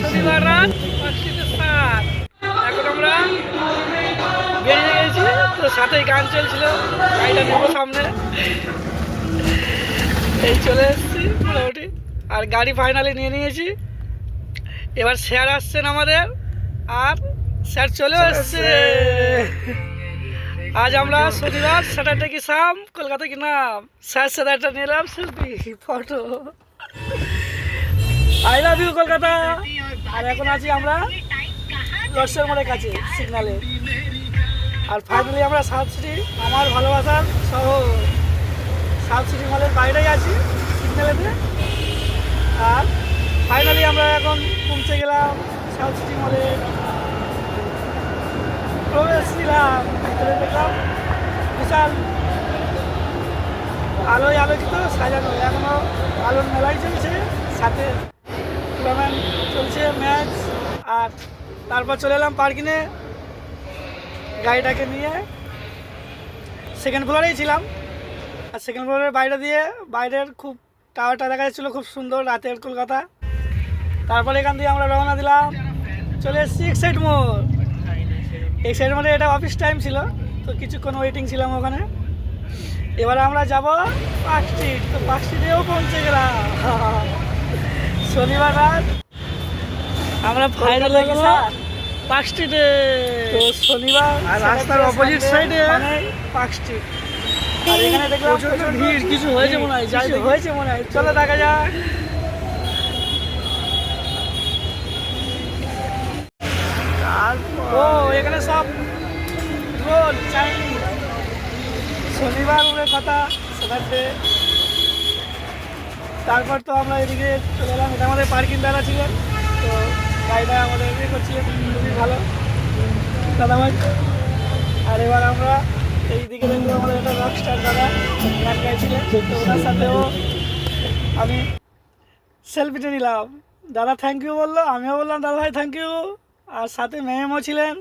শনিবার রাত পাঁচটিতে সাত এখন আমরা বেরিয়ে গেছি তো সাথে গান চলছিল গাড়িটা নেব সামনে। এই চলে এসেছি মোটামুটি। আর গাড়ি ফাইনালি নিয়ে নিয়েছি। এবার স্যার আসছেন আমাদের আর স্যার চলে এসছে। আজ আমরা শনিবার স্যাটারডে কি শাম কলকাতা কি নাম? স্যার স্যাটারটা নিলাম সেলফি ফটো। আই কলকাতা। আর এখন আছি আমরা লস্কর মোড়ের কাছে, সিগনালে। আর ফাইনালি আমরা সাউথ সিটি আমার ভালোবাসার শহর সাউথ সিটি মলের বাইরেই আছি, সিগনালেতে। আর ফাইনালি আমরা এখন পৌঁছে গেলাম সাউথ সিটি মলে প্রবেশ ছিলাম ভিতরে দেখলাম বিশাল আলোয় আলোকিত সাজানো, এখনও আলোর মেলাই চলছে, সাথে চলছে ম্যাচ। আর তারপর চলে এলাম পার্কিংয়ে। গাড়িটাকে নিয়ে সেকেন্ড ফ্লোরেই ছিলাম। আর সেকেন্ড ফ্লোরের বাইরে দিয়ে বাইরের খুব টাওয়ারটা দেখা যাচ্ছিল, খুব সুন্দর রাতের কলকাতা। তারপরে এখান দিয়ে আমরা রওনা দিলাম। চলে এসেছি এক্সাইড মোড় এক্সাইড মোড়ে এটা অফিস টাইম ছিল, তো কিছুক্ষণ ওয়েটিং ছিলাম ওখানে। এবার আমরা যাব পার্ক স্ট্রিট তো পার্ক স্ট্রিটেও পৌঁছে গেলাম। শনিবার রাত। আমরা ফাইনাল হয়ে গেলাম পার্ক স্ট্রিটে তো শনিবার আর রাস্তার এ- মানে পার্ক স্ট্রিট আর এখানে দেখলাম প্রচণ্ড প্রচণ্ড ভিড়, কিছু হয়েছে মনে হয়, যাই হয়েছে মনে হয়। চলো দেখা যাক। ও এখানে সব রোল চাইনিজ শনিবার বলে কথা তারপর তো আমরা এদিকে চলে এলাম। এটা আমাদের পার্কিং দাদা ছিলেন তো আমাদের খুবই ভালো। আর এবার আমরা আমাদের রক সাথেও আমি সেলফিটা নিলাম। দাদা থ্যাংক ইউ বলল, আমিও বললাম দাদা ভাই থ্যাংক ইউ আর সাথে ম্যামও ছিলেন।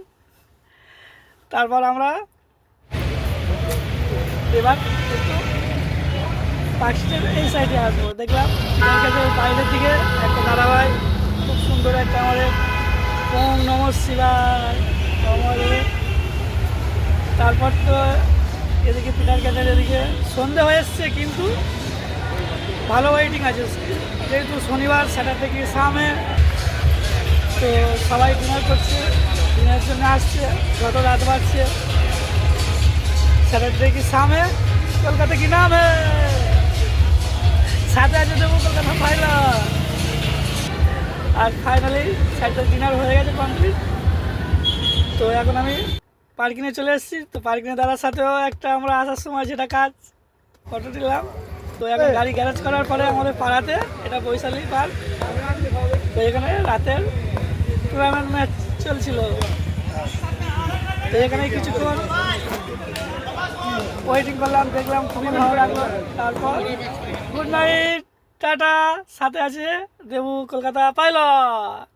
তারপর আমরা এবার একটু পার্কস্টের এই সাইডে আসব। দেখলাম, বাইরের দিকে একটা দাদাভাই সুন্দর একটা আমাদের ওম নম শিবায়। তারপর তো এদিকে পিটার ক্যাটের এদিকে সন্ধে হয়ে এসছে, কিন্তু ভালো ওয়েটিং আছে যেহেতু শনিবার স্যাটারডে কি সামে তো সবাই ডিনার করছে ডিনারের জন্য আসছে যত রাত বাড়ছে। স্যাটারডে কি সামে কলকাতা কি নাম? সাথে আছে দেবো, কলকাতা আর ফাইনালি স্যাটার ডিনার হয়ে গেছে কমপ্লিট তো এখন আমি পার্কিংয়ে চলে এসেছি। তো পার্কিংয়ে দাদার সাথেও একটা আমরা আসার সময় যেটা কাজ ফটো দিলাম। তো এখন গাড়ি গ্যারেজ করার পরে আমাদের পাড়াতে এটা বৈশালী পার্ক তো এখানে রাতের টুর্নামেন্ট ম্যাচ চলছিল। তো এখানে কিছুক্ষণ ওয়েটিং করলাম দেখলাম খুবই ভালো লাগল। তারপর গুড নাইট টাটা সাথে আছে দেবু কলকাতা পাইলট।